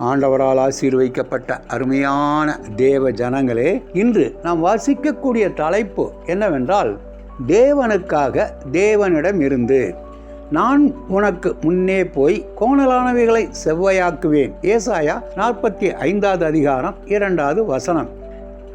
ஆண்டவரால் ஆசீர்வைக்கப்பட்ட அருமையான தேவ ஜனங்களே இன்று நாம் வாசிக்கக்கூடிய தலைப்பு என்னவென்றால் தேவனுக்காக தேவனிடம் இருந்து நான் உனக்கு முன்னே போய் கோணலானவைகளை செவ்வையாக்குவேன். ஏசாயா நாற்பத்தி ஐந்தாவது அதிகாரம் இரண்டாவது வசனம்.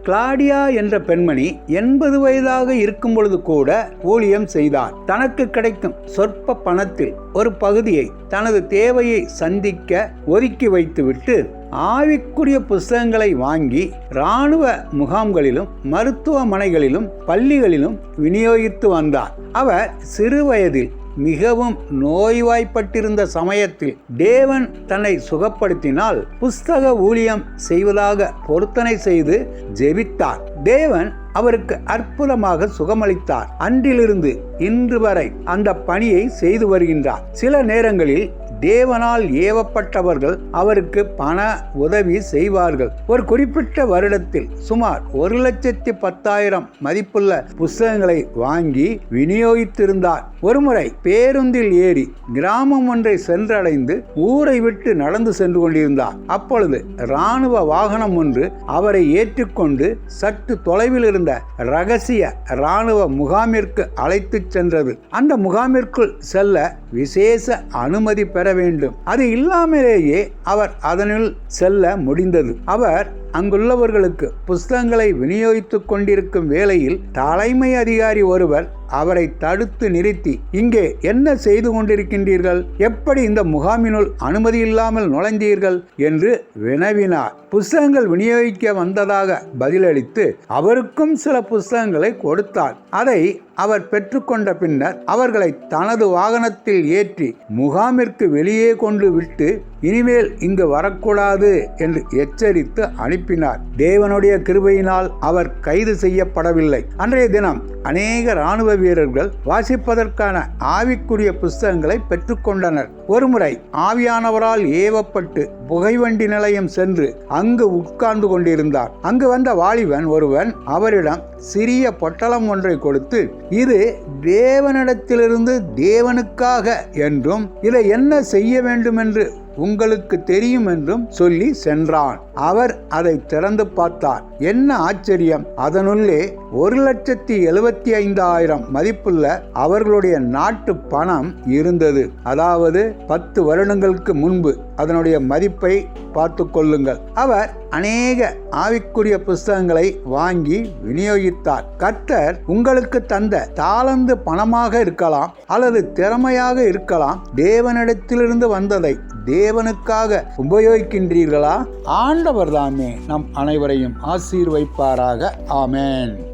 கிளாடியா என்ற பெண்மணி எண்பது வயதாக இருக்கும் பொழுது கூட ஊழியம் செய்தார். தனக்கு கிடைக்கும் சொற்ப பணத்தில் ஒரு பகுதியை தனது தேவையை சந்திக்க ஒதுக்கி வைத்துவிட்டு ஆவிக்குரிய புஸ்தகங்களை வாங்கி இராணுவ முகாம்களிலும் மருத்துவமனைகளிலும் பள்ளிகளிலும் விநியோகித்து வந்தார். அவர் சிறு வயதில் மிகவும் நோய்வாய்ப்பட்டிருந்த சமயத்தில் தேவன் தன்னை சுகப்படுத்தினால் புஸ்தக ஊழியம் செய்வதாக பொருத்தனை செய்து ஜெபித்தார். தேவன் அவருக்கு அற்புதமாக சுகமளித்தார். அன்றிலிருந்து இன்று வரை அந்த பணியை செய்து வருகின்றார். சில நேரங்களில் தேவனால் ஏவப்பட்டவர்கள் அவருக்கு பண உதவி செய்வார்கள். ஒரு குறிப்பிட்ட வருடத்தில் சுமார் ஒரு லட்சத்தி பத்தாயிரம் மதிப்புள்ள புஸ்தகங்களை வாங்கி விநியோகித்திருந்தார். ஒருமுறை பேருந்தில் ஏறி கிராமம் ஒன்றை சென்றடைந்து ஊரை விட்டு நடந்து சென்று கொண்டிருந்தார். அப்பொழுது இராணுவ வாகனம் ஒன்று அவரை ஏற்றுக்கொண்டு சற்று தொலைவில் இருந்த ரகசிய இராணுவ முகாமிற்கு அழைத்துச் சென்றது. அந்த முகாமிற்குள் செல்ல விசேஷ அனுமதி பெற வேண்டும். அது இல்லாமலேயே அவர் அதனுள் செல்ல முடிந்தது. அவர் அங்குள்ளவர்களுக்கு புஸ்தகங்களை விநியோகித்துக் கொண்டிருக்கும் வேளையில் தலைமை அதிகாரி ஒருவர் அவரை தடுத்து நிறுத்தி இங்கே என்ன செய்து கொண்டிருக்கின்றீர்கள்? எப்படி இந்த முகாமினுள் அனுமதி இல்லாமல் நுழைந்தீர்கள்? என்று வினவினார். புஸ்தகங்கள் விநியோகிக்க வந்ததாக பதிலளித்து அவருக்கும் சில புஸ்தகங்களை கொடுத்தார் அதை அவர் பெற்றுக்கொண்ட பின்னர் அவர்களை தனது வாகனத்தில் ஏற்றி முகாமிற்கு வெளியே கொண்டு விட்டு இனிமேல் இங்கு வரக்கூடாது என்று எச்சரித்து அனுப்பினார். தேவனுடைய கிருபையினால் அவர் கைது செய்யப்படவில்லை. அன்றைய தினம் அநேக இராணுவ வீரர்கள் வாசிப்பதற்கான ஆவிக்குரிய புஸ்தகங்களை பெற்றுக்கொண்டனர். ஒருமுறை ஆவியானவரால் ஏவப்பட்டு புகைவண்டி நிலையம் சென்று அங்கு உட்கார்ந்து கொண்டிருந்தார். அங்கு வந்த வாலிபன் ஒருவன் அவரிடம் சிறிய பொட்டலம் ஒன்றை கொடுத்து இது தேவனிடத்திலிருந்து தேவனுக்காக என்றும் இதை என்ன செய்ய வேண்டும் என்று உங்களுக்கு தெரியும் என்றும் சொல்லி சென்றான். அவர் அதை திறந்து பார்த்தார். என்ன ஆச்சரியம். அதனுள்ளே ஒரு லட்சத்தி எழுபத்தி ஐந்தாயிரம் மதிப்புள்ள அவர்களுடைய நாட்டு பணம் இருந்தது. அதாவது பத்து வருடங்களுக்கு முன்பு அதனுடைய மதிப்பை பார்த்து கொள்ளுங்கள். அவர் அநேக ஆவிக்குரிய புஸ்தகங்களை வாங்கி விநியோகித்தார். கர்த்தர் உங்களுக்கு தந்த தாளந்து பணமாக இருக்கலாம் அல்லது திறமையாக இருக்கலாம். தேவனிடத்திலிருந்து வந்ததை தேவனுக்காக உபயோகிக்கின்றீர்களா? ஆண்டவர் தாமே நம் அனைவரையும் ஆசீர்வைப்பாராக ஆமேன்.